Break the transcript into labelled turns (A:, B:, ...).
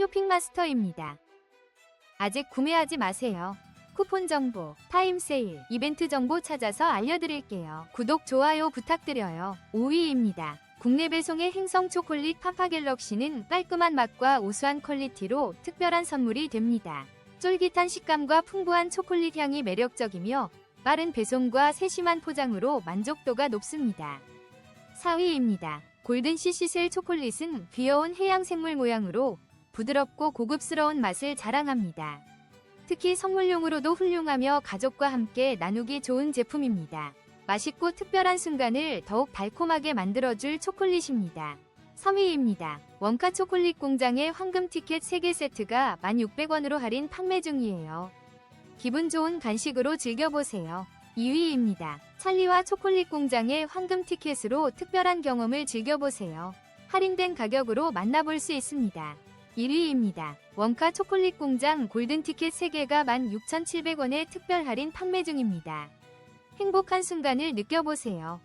A: 쇼핑마스터입니다. 아직 구매하지 마세요. 쿠폰 정보, 타임 세일, 이벤트 정보 찾아서 알려드릴게요. 구독, 좋아요 부탁드려요. 5위입니다. 국내 배송의 행성 초콜릿 파파 갤럭시는 깔끔한 맛과 우수한 퀄리티로 특별한 선물이 됩니다. 쫄깃한 식감과 풍부한 초콜릿 향이 매력적이며 빠른 배송과 세심한 포장으로 만족도가 높습니다. 4위입니다. 골든 시시셀 초콜릿은 귀여운 해양 생물 모양으로 부드럽고 고급스러운 맛을 자랑합니다. 특히 선물용으로도 훌륭하며 가족과 함께 나누기 좋은 제품입니다. 맛있고 특별한 순간을 더욱 달콤하게 만들어줄 초콜릿입니다. 3위입니다. 원카 초콜릿 공장의 황금 티켓 3개 세트가 1,600원으로 할인 판매 중이에요. 기분 좋은 간식으로 즐겨보세요. 2위입니다. 찰리와 초콜릿 공장의 황금 티켓으로 특별한 경험을 즐겨보세요. 할인된 가격으로 만나볼 수 있습니다. 1위입니다. 원카 초콜릿 공장 골든 티켓 3개가 16,700원에 특별 할인 판매 중입니다. 행복한 순간을 느껴보세요.